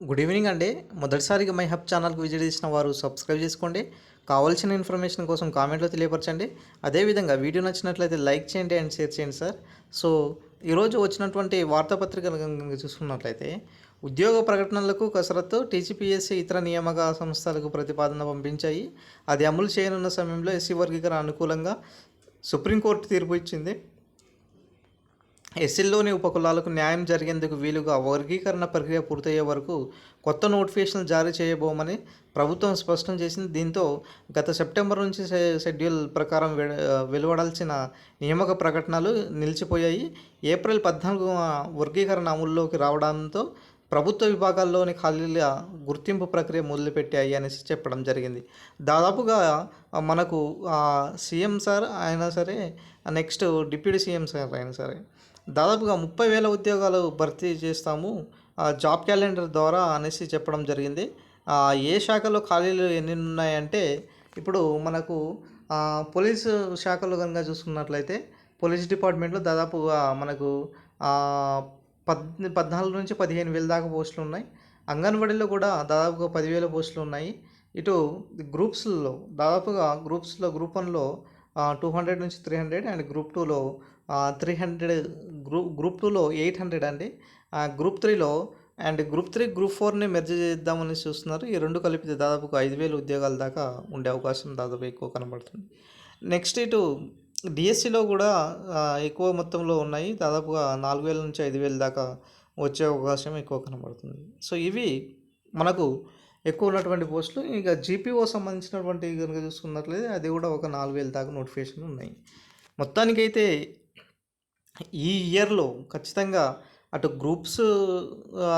Good evening అండి. మొదటిసారిగా my hub ఛానల్కి విజిట్ చేసిన వారు సబ్స్క్రైబ్ చేసుకోండి. కావాల్సిన ఇన్ఫర్మేషన్ కోసం కామెంట్లో తెలియపరచండి. అదేవిధంగా వీడియో నచ్చినట్లయితే లైక్ చేయండి అండ్ షేర్ చేయండి సార్. సో ఈరోజు వచ్చినటువంటి వార్తాపత్రికలు కనుక చూసుకున్నట్లయితే ఉద్యోగ ప్రకటనలకు కసరత్తు టీజీపీఎస్సీ ఇతర నియామక సంస్థలకు ప్రతిపాదన పంపించాయి. అది అమలు చేయనున్న సమయంలో ఎస్సీ వర్గీకరణ అనుకూలంగా సుప్రీంకోర్టు తీర్పు ఇచ్చింది. ఎస్సీల్లోని ఉపకులాలకు న్యాయం జరిగేందుకు వీలుగా వర్గీకరణ ప్రక్రియ పూర్తయ్యే వరకు కొత్త నోటిఫికేషన్లు జారీ చేయబోమని ప్రభుత్వం స్పష్టం చేసింది. దీంతో గత సెప్టెంబర్ నుంచి షెడ్యూల్ ప్రకారం వెలువడాల్సిన నియామక ప్రకటనలు నిలిచిపోయాయి. ఏప్రిల్ పద్నాలుగు వర్గీకరణ అమల్లోకి రావడంతో ప్రభుత్వ విభాగాల్లోని ఖాళీల గుర్తింపు ప్రక్రియ మొదలుపెట్టాయి అనేసి చెప్పడం జరిగింది. దాదాపుగా మనకు సీఎం సార్ అయినా సరే నెక్స్ట్ డిప్యూటీ సీఎం సార్ అయినా సరే దాదాపుగా ముప్పై వేల ఉద్యోగాలు భర్తీ చేస్తాము ఆ, జాబ్ క్యాలెండర్ ద్వారా అనేసి చెప్పడం జరిగింది. ఏ శాఖలో ఖాళీలు ఎన్ని ఉన్నాయంటే ఇప్పుడు మనకు పోలీసు శాఖలో కనుక చూసుకున్నట్లయితే పోలీస్ డిపార్ట్మెంట్లో దాదాపుగా మనకు పద్ పద్నాలుగు నుంచి పదిహేను వేల దాకా పోస్టులు ఉన్నాయి. అంగన్వాడీలో కూడా దాదాపుగా పదివేల పోస్టులు ఉన్నాయి. ఇటు గ్రూప్స్లో దాదాపుగా గ్రూప్స్లో గ్రూప్ వన్లో టూ హండ్రెడ్ నుంచి త్రీ హండ్రెడ్ అండ్ గ్రూప్ టూలో త్రీ హండ్రెడ్ గ్రూప్ గ్రూప్ టూలో ఎయిట్ హండ్రెడ్ అండి. ఆ, గ్రూప్ త్రీలో అండ్ గ్రూప్ త్రీ గ్రూప్ ఫోర్ని మెర్జ్ చేద్దామని చూస్తున్నారు. ఈ రెండు కలిపితే దాదాపుగా ఐదు వేల ఉద్యోగాల దాకా ఉండే అవకాశం దాదాపు ఎక్కువ కనబడుతుంది. నెక్స్ట్ ఇటు డిఎస్సిలో కూడా ఎక్కువ మొత్తంలో ఉన్నాయి. దాదాపుగా నాలుగు వేల నుంచి ఐదు వేల దాకా వచ్చే అవకాశం ఎక్కువ కనబడుతుంది. సో ఇవి మనకు ఎక్కువ ఉన్నటువంటి పోస్టులు. ఇక జీపీఓ సంబంధించినటువంటి కనుక చూసుకున్నట్లయితే అది కూడా ఒక నాలుగు వేల దాకా నోటిఫికేషన్ ఉన్నాయి. మొత్తానికైతే ఈ ఇయర్లో ఖచ్చితంగా అటు గ్రూప్స్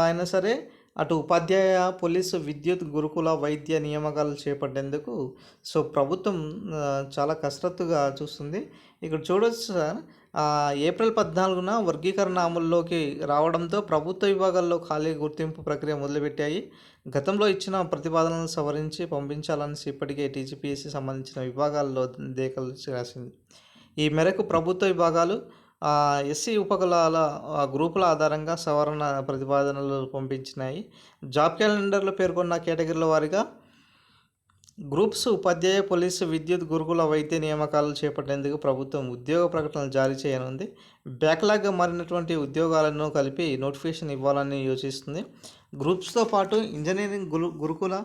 అయినా సరే అటు ఉపాధ్యాయ పోలీసు విద్యుత్ గురుకుల వైద్య నియామకాలు చేపట్టేందుకు సో ప్రభుత్వం చాలా కసరత్తుగా చూస్తుంది. ఇక్కడ చూడొచ్చు సార్ ఏప్రిల్ పద్నాలుగున వర్గీకరణ అమల్లోకి రావడంతో ప్రభుత్వ విభాగాల్లో ఖాళీ గుర్తింపు ప్రక్రియ మొదలుపెట్టాయి. గతంలో ఇచ్చిన ప్రతిపాదనలను సవరించి పంపించాలని ఇప్పటికే టీజీపీఎస్సీ సంబంధించిన విభాగాల్లో దేఖలు రాసింది. ఈ మేరకు ప్రభుత్వ విభాగాలు ఎస్సీ ఉపకులాల గ్రూపుల ఆధారంగా సవరణ ప్రతిపాదనలు పంపించినాయి. జాబ్ క్యాలెండర్లో పేర్కొన్న కేటగిరీల వారిగా గ్రూప్స్ ఉపాధ్యాయ పోలీసు విద్యుత్ గురుకుల వైద్య నియామకాలు చేపట్టేందుకు ప్రభుత్వం ఉద్యోగ ప్రకటనలు జారీ చేయనుంది. బ్యాక్లాగ్గా మారినటువంటి ఉద్యోగాలను కలిపి నోటిఫికేషన్ ఇవ్వాలని యోచిస్తుంది. గ్రూప్స్తో పాటు ఇంజనీరింగ్ గురు గురుకుల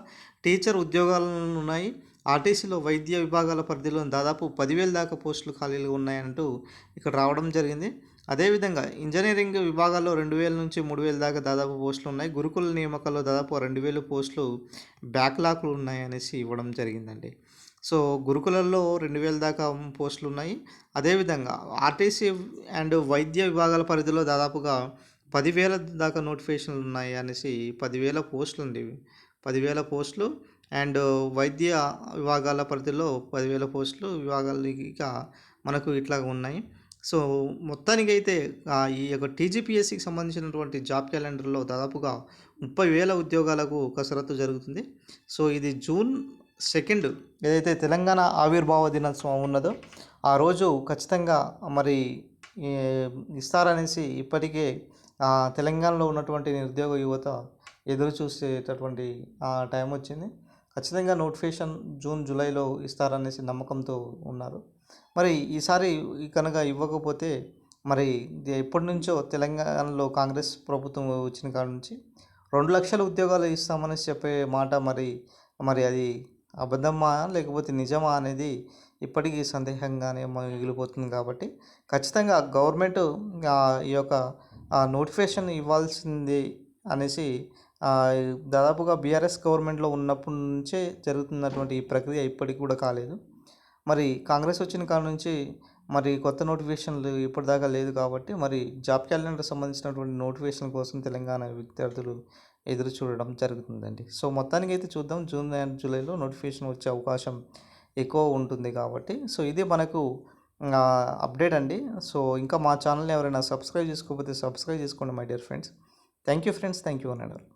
టీచర్ ఉద్యోగాలు ఉన్నాయి ఆర్టీసీలో వైద్య విభాగాల పరిధిలో దాదాపు పదివేల దాకా పోస్టులు ఖాళీలు ఉన్నాయంటూ ఇక్కడ రావడం జరిగింది. అదేవిధంగా ఇంజనీరింగ్ విభాగాల్లో రెండు వేల నుంచి మూడు వేల దాకా దాదాపు పోస్టులు ఉన్నాయి. గురుకుల నియామకాల్లో దాదాపు రెండు వేల పోస్టులు బ్యాక్లాక్లు ఉన్నాయి అనేసి ఇవ్వడం జరిగిందండి. సో గురుకులల్లో రెండు వేల దాకా పోస్టులు ఉన్నాయి. అదేవిధంగా ఆర్టీసీ అండ్ వైద్య విభాగాల పరిధిలో దాదాపుగా పదివేల దాకా నోటిఫికేషన్లు ఉన్నాయి అనేసి పదివేల పోస్టులు అండి పదివేల పోస్టులు. అండ్ వైద్య విభాగాల పరిధిలో పదివేల పోస్టులు విభాగాలుగా మనకు ఇట్లా ఉన్నాయి. సో మొత్తానికైతే ఈ యొక్క టీజీపీఎస్సికి సంబంధించినటువంటి జాబ్ క్యాలెండర్లో దాదాపుగా ముప్పై వేల ఉద్యోగాలకు కసరత్తు జరుగుతుంది. సో ఇది జూన్ సెకండ్ ఏదైతే తెలంగాణ ఆవిర్భావ దినోత్సవం ఉన్నదో ఆ రోజు ఖచ్చితంగా మరి ఇస్తారనేసి ఇప్పటికే తెలంగాణలో ఉన్నటువంటి నిరుద్యోగ యువత ఎదురు చూసేటటువంటి టైం వచ్చింది. ఖచ్చితంగా నోటిఫికేషన్ జూన్ జూలైలో ఇస్తారనేసి నమ్మకంతో ఉన్నారు. మరి ఈసారి కనుక ఇవ్వకపోతే మరి ఎప్పటి నుంచో తెలంగాణలో కాంగ్రెస్ ప్రభుత్వం వచ్చిన కాడ నుంచి రెండు లక్షల ఉద్యోగాలు ఇస్తామని చెప్పే మాట మరి మరి అది అబద్ధమా లేకపోతే నిజమా అనేది ఇప్పటికీ సందేహంగానే మిగిలిపోతుంది కాబట్టి ఖచ్చితంగా గవర్నమెంట్ ఈ యొక్క నోటిఫికేషన్ ఇవ్వాల్సింది అనేసి దాదాపుగా బీఆర్ఎస్ గవర్నమెంట్లో ఉన్నప్పటి నుంచే జరుగుతున్నటువంటి ఈ ప్రక్రియ ఇప్పటికి కూడా కాలేదు. మరి కాంగ్రెస్ వచ్చిన కాడ నుంచి మరి కొత్త నోటిఫికేషన్లు ఇప్పటిదాకా లేదు కాబట్టి మరి జాబ్ క్యాలెండర్ సంబంధించినటువంటి నోటిఫికేషన్ కోసం తెలంగాణ విద్యార్థులు ఎదురు చూడడం జరుగుతుందండి. సో మొత్తానికి అయితే చూద్దాం. జూన్ అండ్ జూలైలో నోటిఫికేషన్ వచ్చే అవకాశం ఎక్కువ ఉంటుంది కాబట్టి. సో ఇది మనకు అప్డేట్ అండి. సో ఇంకా మా ఛానల్ని ఎవరైనా సబ్స్క్రైబ్ చేసుకోకపోతే సబ్స్క్రైబ్ చేసుకోండి my dear friends. Thank you friends. Thank you అన్నారు